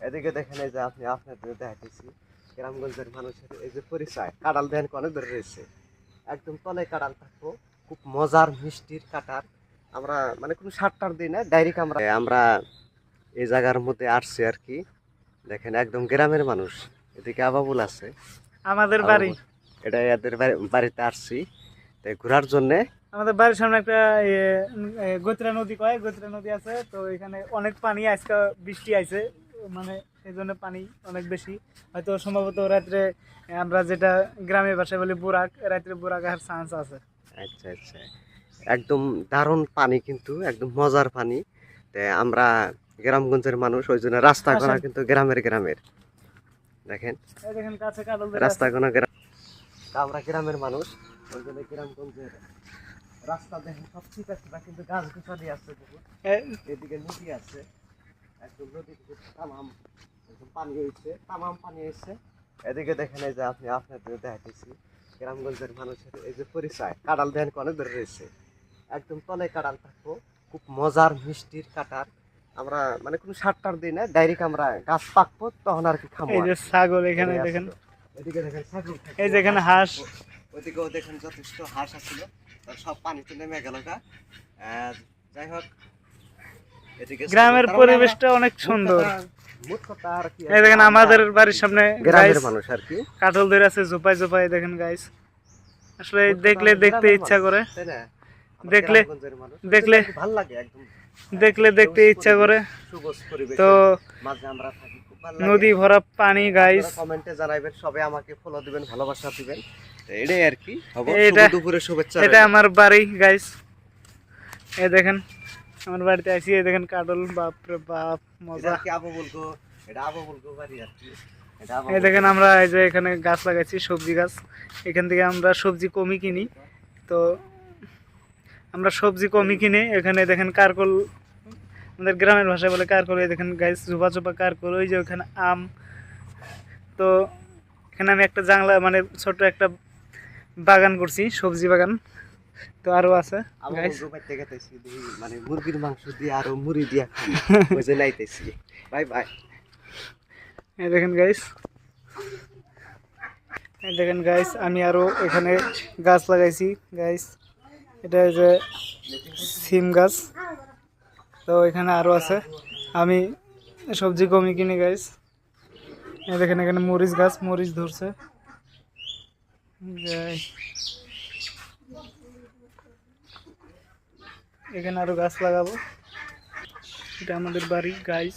এদিকে দেখেন এই যে আপনি আপনাদের দেখাইতেছি গ্রামগঞ্জের মানুষের এই যে পরিচয় কাঁড়াল দেন অনেক ধরে রয়েছে। একদম তলে কাঁড়াল থাকব খুব মজার মিষ্টির কাটার আমরা মানে কোনো সারটার দিই না ডাইরেক্ট আমরা আমরা এই জায়গার মধ্যে আসছি আর কি। দেখেন একদম গ্রামের মানুষ এদিকে আবাবুল আছে। আমাদের বাড়ি। এটা এদের বাড়িতে আসছি। তাই ঘোরার জন্যে আমাদের বাড়ির সামনে একটা উম, নদী কয়? গতিরা নদী আছে তো এখানে অনেক পানি আজকে বৃষ্টি আইছে। মানে এই জন্য পানি অনেক বেশি। হয়তো সম্ভবত রাত্রে আমরা যেটা গ্রামের ভাষায় বলি বুরাক রাত্রে বুরাক আসার চান্স আছে। আচ্ছা আচ্ছা। একদম দারুণ পানি কিন্তু একদম মজার পানি। তে আমরা গ্রামগঞ্জের মানুষ ওই জন্য রাস্তা করা কিন্তু গ্রামের গ্রামের। দেখেন? এই দেখেন কাছে কাদল রাস্তা কোনো গ্রাম আমরা গ্রামের মানুষ ওই জন্য গ্রামগঞ্জের রাস্তা দেখেন সব ঠিক আছে কিন্তু গাছ গুছালি আছে বহুত। এদিকে নদী আছে। একদম নদী থেকে তামাম একদম পানি হয়েছে তামাম পানি হয়েছে এদিকে দেখেন এই যে আপনি আপনাদের দেখাইতেছি গ্রামগঞ্জের মানুষের এই যে পরিচয় কাঁড়াল দেন অনেক ধরে রয়েছে। একদম তলে কাঁড়াল থাকব খুব মজার মিষ্টির কাটার আমরা মানে কোনো সারটার দিই না ডাইরেক্ট আমরা গাছ পাকবো তখন আর কি খাব এই যে ছাগল এখানে দেখেন। এদিকে দেখেন ছাগল থাকব। এই যে এখানে হাঁস। ওইদিকেও দেখেন যথেষ্ট হাঁস আছিল সব পানিতে নেমে গেল আর যাই হোক গ্রামের মানে পরিবেশটা অনেক সুন্দর। এই দেখেন আমাদের বাড়ির সামনে গ্রামের মানুষ আর কি। কাঠল ধরে আছে জোপাই জোপাই দেখেন গাইস আসলে দেখলে দেখতে ইচ্ছা করে। দেখলে- দেখলে- ভালো লাগে একদম। দেখলে দেখতে ইচ্ছা করে। তো। নদী ভরা পানি গাইস কমেন্টে জানাবেন সবাই আমাকে ফলো দিবেন ভালোবাসা দিবেন। এটাই আর কি। হব এটা- দুপুরে শুভেচ্ছা এটা আমার বাড়ি গাইস এই দেখেন আমার বাড়িতে আসি দেখেন কাটল বাপ মজা। কি আবু বলব এটা আবু বলব বাড়ি আর কি? এটা আবু এই দেখেন আমরা এই যে এখানে গাছ লাগাইছি সবজি গাছ। এখান থেকে আমরা সবজি কমই কিনি। তো আমরা সবজি কমই কিনে। এখানে দেখেন কারকল আমাদের গ্রামের ভাষায় বলে কারকল এই দেখেন গাছ চোপা চোপা কারকল ওই যে ওখানে আম। তো এখানে আমি একটা জাংলা মানে ছোট একটা বাগান করছি সবজি বাগান। তো আরও আছে গাইস মানে মুরগির মাংস দিয়ে আরও মুড়ি দিয়া ওই যে নাইতেছি বাই বাই। এই দেখেন গাইস এই দেখেন গাইস আমি আরও এখানে গাছ লাগাইছি গাইস এটা যে সিম গাছ। তো এখানে আরও আছে। আমি সবজি কমই কিনি গাইস দেখেন এখানে মরিচ গাছ মরিচ ধরছে। এখানে আরও গাছ লাগাবো। এটা আমাদের বাড়ি গাছ